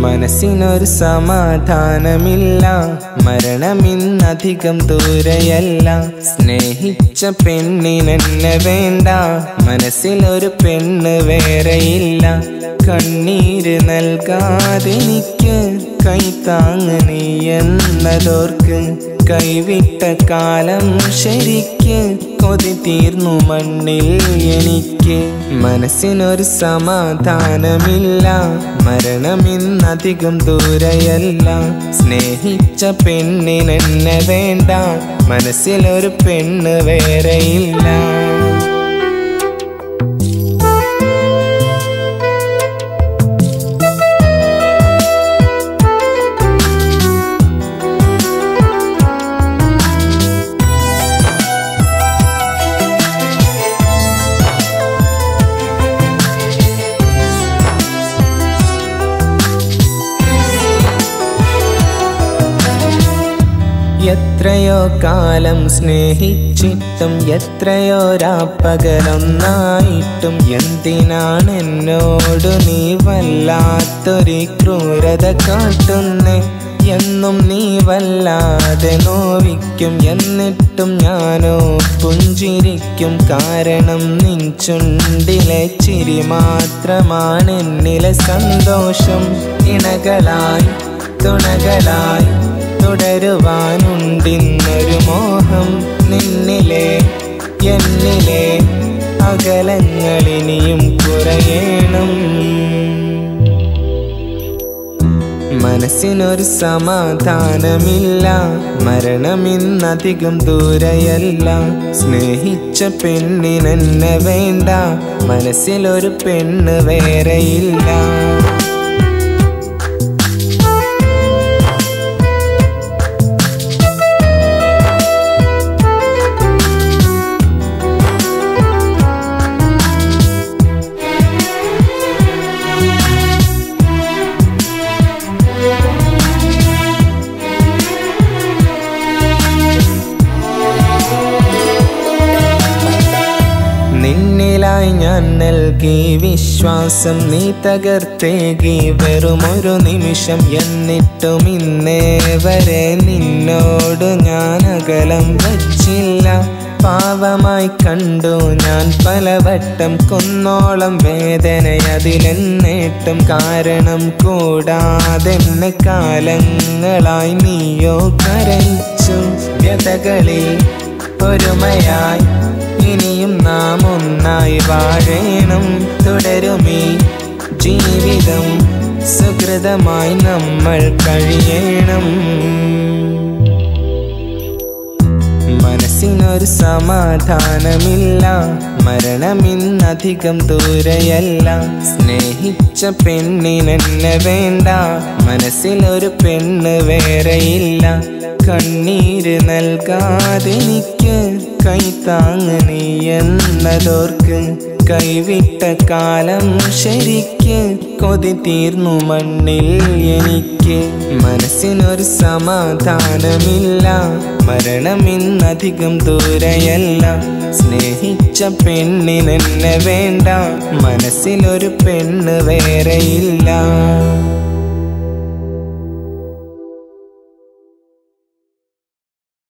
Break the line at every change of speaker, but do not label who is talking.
മനസ്സിനൊരു സമാധാനമില്ല. മരണമിന്നധികം ദൂരെയല്ല. സ്നേഹിച്ച പെണ്ണിനെന്നെ വേണ്ട. മനസ്സിലൊരു പെണ്ണ് വേറെയില്ല. കണ്ണീര് നൽകാതെനിക്ക് കൈത്താങ്ങ് നീ എന്നതോർക്ക്. കൈവിട്ട കാലം ശരിക്ക് കൊതി തീർന്നു മണ്ണിൽ എനിക്ക്. മനസ്സിനൊരു സമാധാനമില്ല. മരണമിന്നധികം ദൂരയല്ല. സ്നേഹിച്ച പെണ്ണിനെന്നെ വേണ്ട. മനസ്സിലൊരു പെണ്ണ് വേറെയില്ല. എത്രയോ കാലം സ്നേഹിച്ചിട്ടും എത്രയോ രാപ്പകലൊന്നായിട്ടും എന്തിനാണ് എന്നോട് നീ വല്ലാത്തൊരു ക്രൂരത കാട്ടുന്നേ? എന്നും നീ വല്ലാതെ നോവിക്കും എന്നിട്ടും ഞാനോ പുഞ്ചിരിക്കും. കാരണം നിൻ ചുണ്ടിലെ ചിരി മാത്രമാണ് എന്നിലെ സന്തോഷം. ഇണകളായി തുണകളായി തുടരുവാനുണ്ടിന്നൊരു മോഹം നിന്നിലെ എന്നിലെ അകലങ്ങളിനിയും കുറയേണം. മനസ്സിനൊരു സമാധാനമില്ല മരണമിന്നധികം ദൂരയല്ല. സ്നേഹിച്ച പെണ്ണിനെന്നെ വേണ്ട മനസ്സിലൊരു പെണ്ണ് വേറെയില്ല. നിന്നിലായി ഞാൻ നൽകി. വിശ്വാസം നീ തകർത്തേകി വെറുമൊരു നിമിഷം എന്നിട്ടും ഇന്നേ വരെ നിന്നോട് ഞാൻ അകലം വച്ചില്ല. പാവമായി കണ്ടു ഞാൻ പലവട്ടം കൊന്നോളം വേദന അതിലെന്നേട്ടും. കാരണം കൂടാതെ കാലങ്ങളായി നീയോ കരയിച്ചു. വ്യതകളിൽ ഒരുമയായി നാം ഒന്നായി വാഴേണം തുടരുമേ ജീവിതം സുഹൃതമായി നമ്മൾ കഴിയണം. മനസ്സിനൊരു സമാധാനമില്ല മരണമിന്നധികം ദൂരെയല്ല. സ്നേഹിച്ച പെണ്ണിനെന്നെ വേണ്ട മനസ്സിലൊരു പെണ്ണ് വേറെയില്ല. കണ്ണീര് നൽകാതെനിക്ക് കൈത്താങ്ങ് നീ എന്നതോർക്ക്. കൈവിട്ട കാലം ശരിക്ക് കൊതി തീർന്നു മണ്ണിൽ എനിക്ക്. മനസ്സിനൊരു സമാധാനമില്ല. മരണമിന്നധികം ദൂരയല്ല. സ്നേഹിച്ച പെണ്ണിനെന്നെ വേണ്ട. മനസ്സിലൊരു പെണ്ണ് വേറെയില്ല.